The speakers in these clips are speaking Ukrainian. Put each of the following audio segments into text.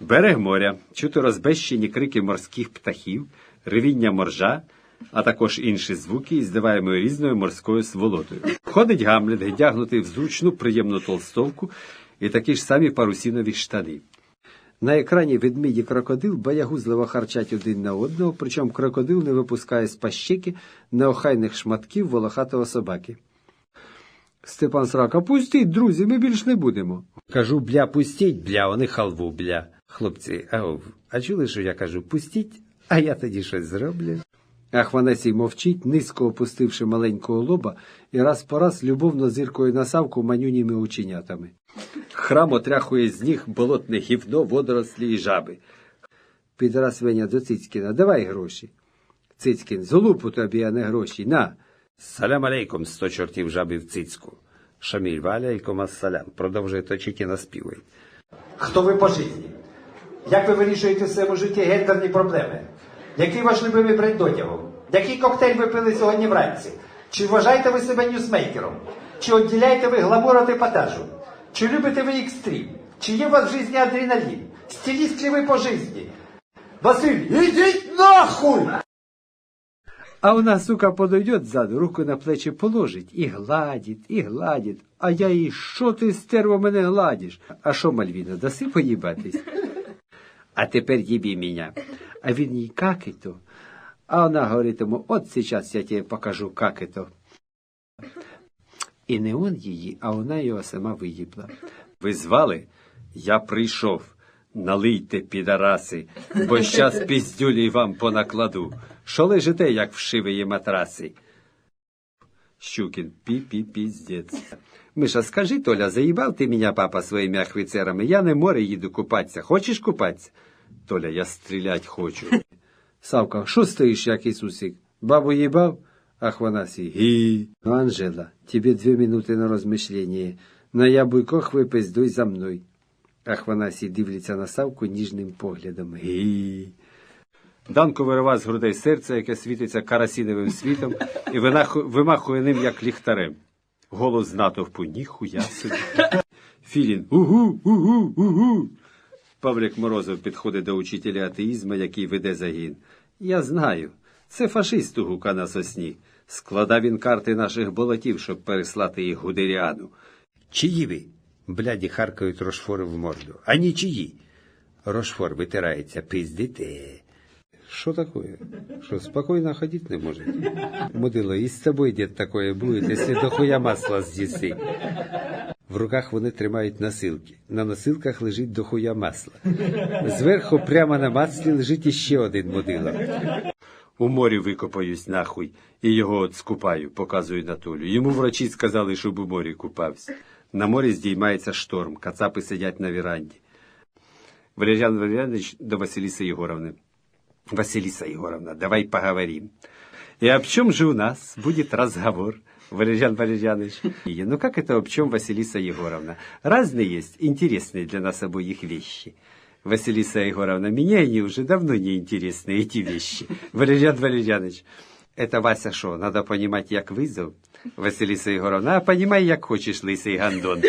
Берег моря, чути розбещені крики морських птахів, ревіння моржа, а також інші звуки, із різною морською сволотою. Ходить Гамлет, гдягнутий в зручну, приємну толстовку і такі ж самі парусінові штани. На екрані ведмідь і крокодил боягузливо харчать один на одного, причому крокодил не випускає з пащеки неохайних шматків волохатого собаки. Степан Срака, пустіть, друзі, ми більш не будемо. Кажу, бля, пустіть, бля, вони халву, бля. Хлопці, ау, а чули, що я кажу, пустіть, а я тоді щось зроблю. Ахванасій мовчить, низько опустивши маленького лоба, і раз по раз любовно зіркою на савку манюніми оченятами. Храм отряхує з ніг болотне гівно, водорослі і жаби. Підраз Веня до Цицькіна, давай гроші. Цицькін, золупу тобі, а не гроші, на. Салям алейкум, сто чортів жаби в цицьку. Шаміль валяйкум ассалям, продовжує точити і наспівує. Хто ви по житті? Як ви вирішуєте в своєму житті гендерні проблеми? Який ваш любимий бренд одягу? Який коктейль ви пили сьогодні вранці? Чи вважаєте ви себе ньюсмейкером? Чи відділяєте ви гламур від епатажу? Чи любите ви екстрім? Чи є у вас в житті адреналін? Стиліст ли ви по житті? Василь, ідіть нахуй! А вона, сука, подойдет ззаду, руку на плечі положить і гладить, і гладить. А я їй, що ти, стерво, мене гладиш? А що, Мальвіна, даси поїбатись? А тепер їбі мене. А він їй как это? А вона говорить йому, от сейчас я тебе покажу, как это. І не он її, а вона його сама виїбла. Ви звали? Я прийшов. Налийте, підараси, бо щас піздюлі вам понакладу. Що лежите, як вшивої матраси? Щукін, пі-пі-піздець. Миша, скажи, Толя, заїбав ти мене, папа, своїми ахвицерами? Я не море їду купатися. Хочеш купатися? Толя, я стрілять хочу. Савка, що стоїш, як Ісусик? Бабу їбав? Ахванасій. Ну, Анжела, тебе дві минути на розмишлення. На яблуках випиздуй за мною. Ахванасій дивиться на Савку ніжним поглядом. Гі. Данко вириває з грудей серце, яке світиться карасіновим світом, і вимахує ним, як ліхтарем. Голос натовпу ніхуя собі. Філін угу, угу, угу. Павлік Морозов підходить до учителя атеїзму, який веде загін. Я знаю, це фашист у гука на сосні. Складав він карти наших болотів, щоб переслати їх гудеріану. Чиї ви? Бляді харкають Рошфори в морду. А нічиї. Рошфор витирається, пиздите. Що такое? Що, спокійно ходити не можете? Мудило, і з тобою, дід, такое буде, якщо дохуя масла з'їси. В руках вони тримають носилки. На носилках лежить дохуя масла. Зверху прямо на маслі лежить іще один мудило. У морі викопаюсь нахуй і його от скупаю, показую Натолю. Йому врачі сказали, щоб у морі купався. На морі здіймається шторм, кацапи сидять на віранді. Валерьян Валерьянович до Василисы Егоровны. Василиса Егоровна, давай поговорим. И об чем же у нас будет разговор, Валерьян Валерьянович? Ну как это об чем, Василиса Егоровна? Разные есть интересные для нас обоих вещи. Василиса Егоровна, мне они уже давно не интересны, эти вещи. Валерьян Валерьянович, это Вася шо, надо понимать, як вызов? Василиса Егоровна, а понимай, як хочеш, лисий гандон.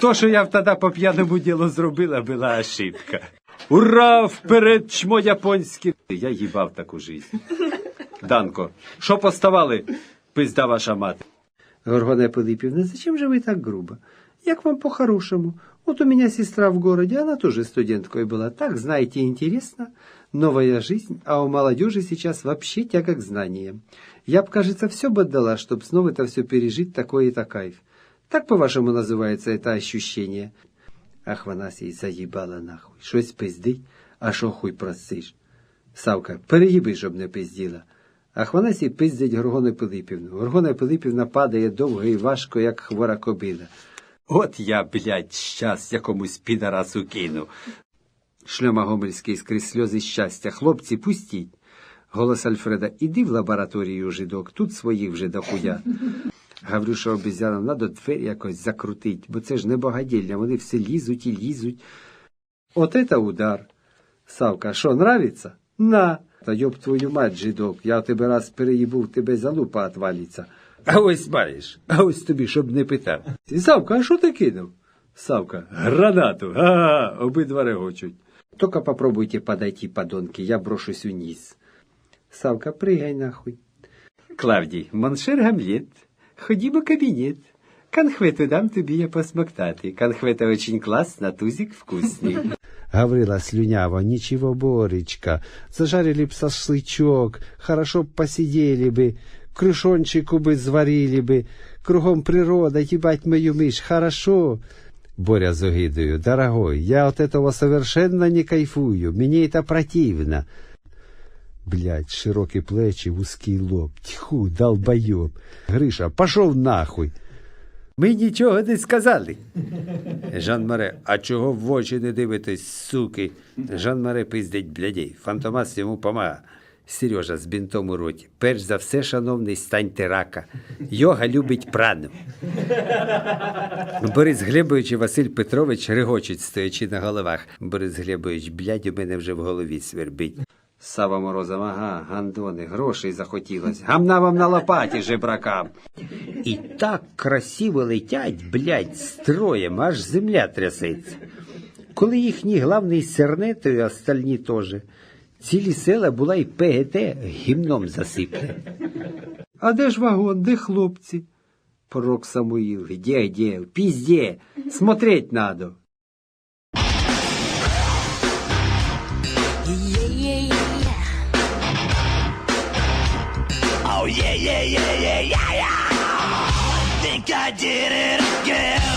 То, що я тоді по п'яному ділу зробила, була ошибка. Ура! Вперед, чмо японське! Я їбав таку жизнь. Данко, що поставали, пизда ваша мати? Горгоне Пилипівна, зачем же вы так грубо? Як вам по-хорошему? Вот у меня сестра в городе, она тоже студенткой была. Так, знаете, интересно. Новая жизнь, а у молодежи сейчас вообще тяга к знаниям. Я б, кажется, все бы отдала, чтобы снова это все пережить, такой-то кайф. Так, по-вашему, называется это ощущение? Ахванасій заїбала нахуй. Щось пиздить, а що хуй просиш? Савка, переїби, щоб не пизділа. Ахванасій пиздить Горгону Пилипівну. Горгона Пилипівна падає довго і важко, як хвора кобила. От я, блядь, щас якомусь підарасу кину. Шльома Гомельський скрізь сльози щастя. Хлопці, пустіть. Голос Альфреда, іди в лабораторію, жидок, тут своїх вже дохуя. Гаврюша обізяна, надо двері якось закрутить, бо це ж не богадільня, вони все лізуть і лізуть. От это удар. Савка, що, нравится? На. Та йоб твою мать, жидок, я тебе раз переїбу, в тебе залупа отвалиться. А ось маєш, а ось тобі, щоб не питав. Савка, а що ти кинув? Савка, гранату, га-га, обидва регочуть. Только попробуйте подойти, подонки, я брошусь вниз. Савка, прыгай нахуй. Клавдій, моншер Гамлет, ходімо в кабінет. Конхвету дам тобі я посмоктати. Конхвета очень класна, тузик вкусний. Гаврила слюнява, ничего, Боречка, зажарили б шашлычок, хорошо б посидели бы, крышончику бы зварили бы, кругом природа, ебать мою мышь, хорошо. Боря с огидою, дорогой, я от этого совершенно не кайфую, мне это противно. Блять, широкие плечи, узкий лоб, тьху, долбоеб. Гриша, пошел нахуй. Ми нічого не сказали. Жан Маре, а чого в очі не дивитесь, суки? Жан Маре пиздить блядей. Фантомас йому помага. Сережа з бінтом у роті. Перш за все, шановний, станьте рака. Йога любить прану. Борис Глебович і Василь Петрович регочуть, стоячи на головах. Борис Глебович, блядь, у мене вже в голові свербить. Сава Морозов, ага, гандони, грошей захотілось. Гамна вам на лопаті, жебракам. І так красиво летять, блядь, строєм, аж земля трясеться. Коли їхній главний серне, то й остальні теж. Цілі села була й ПГТ гімном засипне. А де ж вагон, де хлопці? Пророк Самуїл, где, где, в пізде, смотреть надо. Oh yeah, yeah, yeah, yeah, yeah, yeah. Think I did it again.